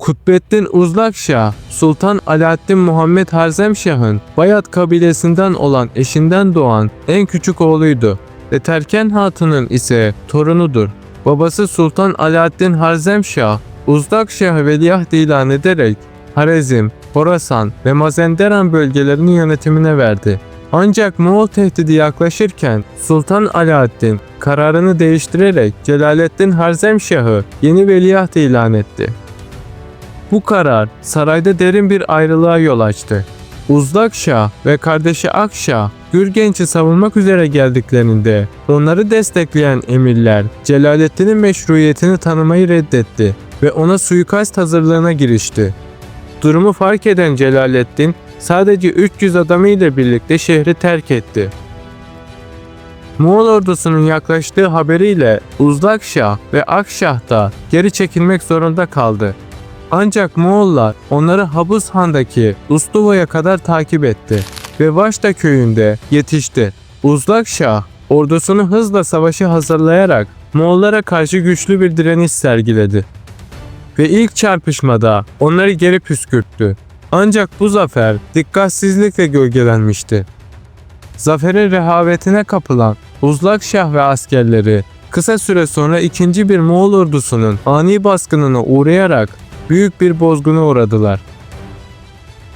Kutbettin Uzlakşah, Sultan Alaaddin Muhammed Harzemşah'ın Bayat kabilesinden olan eşinden doğan en küçük oğluydu. Ve Terken Hatun'un ise torunudur. Babası Sultan Alaaddin Harzemşah, Uzlakşah'ı veliaht ilan ederek Harezm, Horasan ve Mazenderan bölgelerinin yönetimine verdi. Ancak Moğol tehdidi yaklaşırken Sultan Alaaddin kararını değiştirerek Celaleddin Harzemşah'ı yeni veliaht ilan etti. Bu karar sarayda derin bir ayrılığa yol açtı. Uzlak Şah ve kardeşi Akşah, Gürgenç'i savunmak üzere geldiklerinde onları destekleyen emirler Celaleddin'in meşruiyetini tanımayı reddetti ve ona suikast hazırlığına girişti. Durumu fark eden Celaleddin sadece 300 adamıyla birlikte şehri terk etti. Moğol ordusunun yaklaştığı haberiyle Uzlak Şah ve Akşah da geri çekilmek zorunda kaldı. Ancak Moğollar onları Habus Han'daki Ustuva'ya kadar takip etti ve Vaşta köyünde yetişti. Uzlak Şah ordusunu hızla savaşı hazırlayarak Moğollara karşı güçlü bir direniş sergiledi. Ve ilk çarpışmada onları geri püskürttü. Ancak bu zafer dikkatsizlikle gölgelenmişti. Zaferin rehavetine kapılan Uzlak Şah ve askerleri kısa süre sonra ikinci bir Moğol ordusunun ani baskınına uğrayarak büyük bir bozguna uğradılar.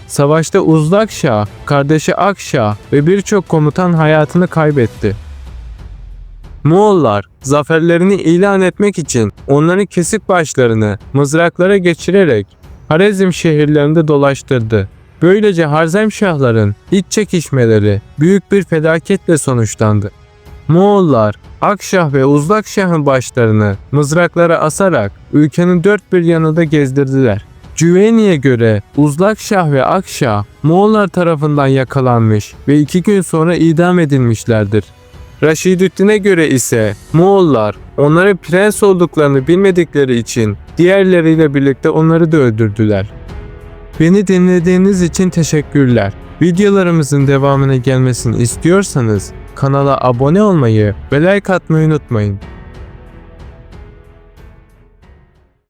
Savaşta Uzlak Şah, kardeşi Akşah ve birçok komutan hayatını kaybetti. Moğollar zaferlerini ilan etmek için onların kesik başlarını mızraklara geçirerek Harezm şehirlerinde dolaştırdı. Böylece Harzemşahların iç çekişmeleri büyük bir felaketle sonuçlandı. Moğollar Akşah ve Uzlakşah'ın başlarını mızraklara asarak ülkenin dört bir yanında gezdirdiler. Cüveyni'ye göre Uzlakşah ve Akşah Moğollar tarafından yakalanmış ve iki gün sonra idam edilmişlerdir. Raşidüddin'e göre ise Moğollar onların prens olduklarını bilmedikleri için diğerleriyle birlikte onları da öldürdüler. Beni dinlediğiniz için teşekkürler. Videolarımızın devamına gelmesini istiyorsanız kanala abone olmayı ve like atmayı unutmayın.